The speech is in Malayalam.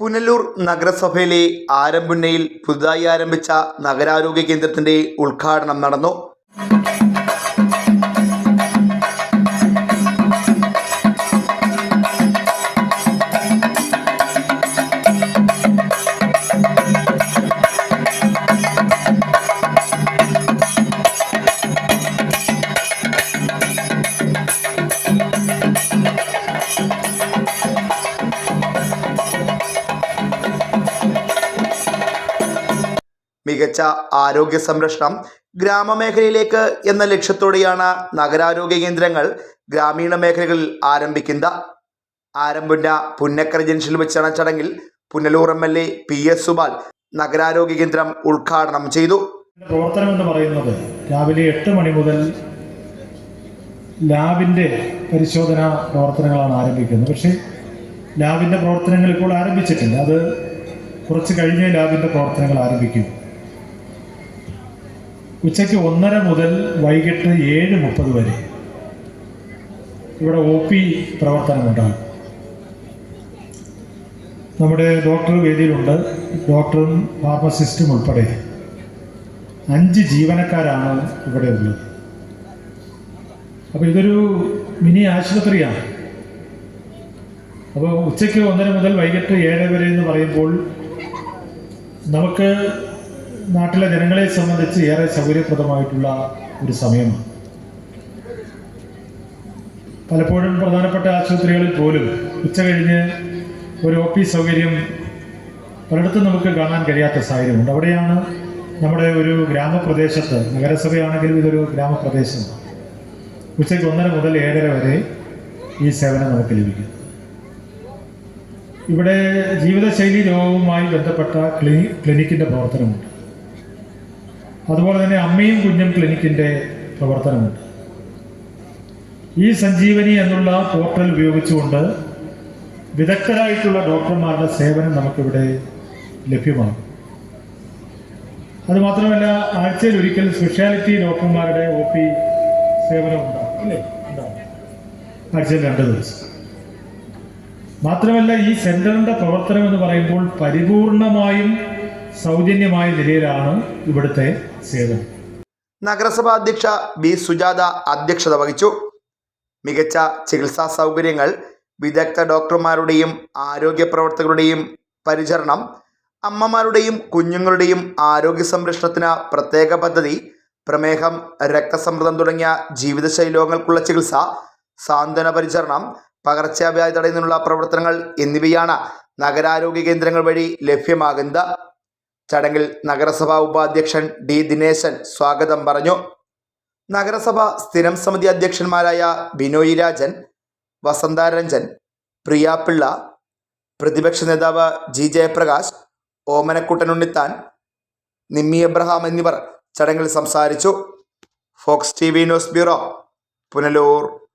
പുനലൂർ നഗരസഭയിലെ ആരംഭുന്നയിൽ പുതുതായി ആരംഭിച്ച നഗരാരോഗ്യ കേന്ദ്രത്തിന്റെ ഉദ്ഘാടനം നടന്നു. മികച്ച ആരോഗ്യ സംരക്ഷണം ഗ്രാമമേഖലയിലേക്ക് എന്ന ലക്ഷ്യത്തോടെയാണ് നഗരാരോഗ്യ കേന്ദ്രങ്ങൾ ഗ്രാമീണ മേഖലകളിൽ ആരംഭിക്കുന്നത്. ആരംഭിന്ന പുന്നക്കര ജംഗ്ഷനിൽ വെച്ചാണ് ചടങ്ങിൽ Punalur M L A P S Supal നഗരാരോഗ്യ കേന്ദ്രം ഉദ്ഘാടനം ചെയ്തു. പ്രവർത്തനം എന്ന് പറയുന്നത് രാവിലെ എട്ട് മണി മുതൽ ലാബിന്റെ പരിശോധന പ്രവർത്തനങ്ങളാണ് ആരംഭിക്കുന്നത്. പക്ഷേ ലാബിന്റെ പ്രവർത്തനങ്ങൾ ഇപ്പോൾ ആരംഭിച്ചിട്ടില്ല. അത് കുറച്ച് കഴിഞ്ഞേ ലാബിന്റെ പ്രവർത്തനങ്ങൾ ആരംഭിക്കും. ഉച്ചയ്ക്ക് ഒന്നര മുതൽ വൈകിട്ട് ഏഴ് മുപ്പത് വരെ ഇവിടെ ഒ പി പ്രവർത്തനമുണ്ടാകും നമ്മുടെ ഡോക്ടർ വേദിയിലുണ്ട്. ഡോക്ടറും ഫാർമസിസ്റ്റും ഉൾപ്പെടെ അഞ്ച് ജീവനക്കാരാണ് ഇവിടെ ഉള്ളത്. അപ്പോൾ ഇതൊരു മിനി ആശുപത്രിയാണ്. അപ്പോൾ ഉച്ചയ്ക്ക് ഒന്നര മുതൽ വൈകിട്ട് ഏഴ് വരെ എന്ന് പറയുമ്പോൾ നമുക്ക് നാട്ടിലെ ജനങ്ങളെ സംബന്ധിച്ച് ഏറെ സൗകര്യപ്രദമായിട്ടുള്ള ഒരു സമയമാണ് പലപ്പോഴും പ്രധാനപ്പെട്ട ആശുപത്രികളിൽ പോലും ഉച്ച കഴിഞ്ഞ് ഒരു ഒ പി സൗകര്യം പലയിടത്തും നമുക്ക് കാണാൻ കഴിയാത്ത സാഹചര്യമുണ്ട്. അവിടെയാണ് നമ്മുടെ ഒരു ഗ്രാമപ്രദേശത്ത് നഗരസഭയാണെങ്കിലും ഇതൊരു ഗ്രാമപ്രദേശം. ഉച്ചയ്ക്ക് ഒന്നര മുതൽ ഏഴര വരെ ഈ സേവനം നമുക്ക് ലഭിക്കും. ഇവിടെ ജീവിതശൈലി രോഗവുമായി ബന്ധപ്പെട്ട ക്ലിനി ക്ലിനിക്കിന്റെ പ്രവർത്തനമുണ്ട്. അതുപോലെ തന്നെ അമ്മയും കുഞ്ഞും ക്ലിനിക്കിന്റെ പ്രവർത്തനമുണ്ട്. ഈ സഞ്ജീവനി എന്നുള്ള പോർട്ടൽ ഉപയോഗിച്ചുകൊണ്ട് വിദഗ്ധരായിട്ടുള്ള ഡോക്ടർമാരുടെ സേവനം നമുക്കിവിടെ ലഭ്യമാണ്. അതുമാത്രമല്ല ആഴ്ചയിൽ ഒരിക്കൽ സ്പെഷ്യാലിറ്റി ഡോക്ടർമാരുടെ ഒ പി സേവനം ഉണ്ടാകും. ആഴ്ചയിൽ രണ്ട് ദിവസം. മാത്രമല്ല ഈ സെന്ററിന്റെ പ്രവർത്തനം എന്ന് പറയുമ്പോൾ പരിപൂർണമായും സൗജന്യമായ നിലയിലാണ് ഇവിടുത്തെ സേവനം. നഗരസഭാ അധ്യക്ഷ ബി സുജാത അധ്യക്ഷത വഹിച്ചു. മികച്ച ചികിത്സാ സൗകര്യങ്ങൾ വിദഗ്ധ ഡോക്ടർമാരുടെയും ആരോഗ്യ പ്രവർത്തകരുടെയും പരിചരണം അമ്മമാരുടെയും കുഞ്ഞുങ്ങളുടെയും ആരോഗ്യ സംരക്ഷണത്തിന് പ്രത്യേക പദ്ധതി പ്രമേഹം രക്തസമ്മർദ്ദം തുടങ്ങിയ ജീവിതശൈലി രോഗങ്ങൾക്കുള്ള ചികിത്സ സാന്ത്വന പരിചരണം പകർച്ചവ്യാധി തടയുന്നതിനുള്ള പ്രവർത്തനങ്ങൾ എന്നിവയാണ് നഗരാരോഗ്യ കേന്ദ്രങ്ങൾ വഴി ലഭ്യമാകുന്നത്. ചടങ്ങിൽ നഗരസഭാ ഉപാധ്യക്ഷൻ ഡി. ദിനേശൻ സ്വാഗതം പറഞ്ഞു. നഗരസഭ സ്ഥിരം സമിതി അധ്യക്ഷന്മാരായ ബിനോയ് രാജൻ വസന്താരഞ്ജൻ പ്രിയാപിള്ള പ്രതിപക്ഷ നേതാവ് ജി. ജയപ്രകാശ് ഓമനക്കുട്ടൻ ഉണ്ണിത്താൻ നിമ്മി എബ്രഹാം എന്നിവർ ചടങ്ങിൽ സംസാരിച്ചു. Fox T V news bureau Punalur.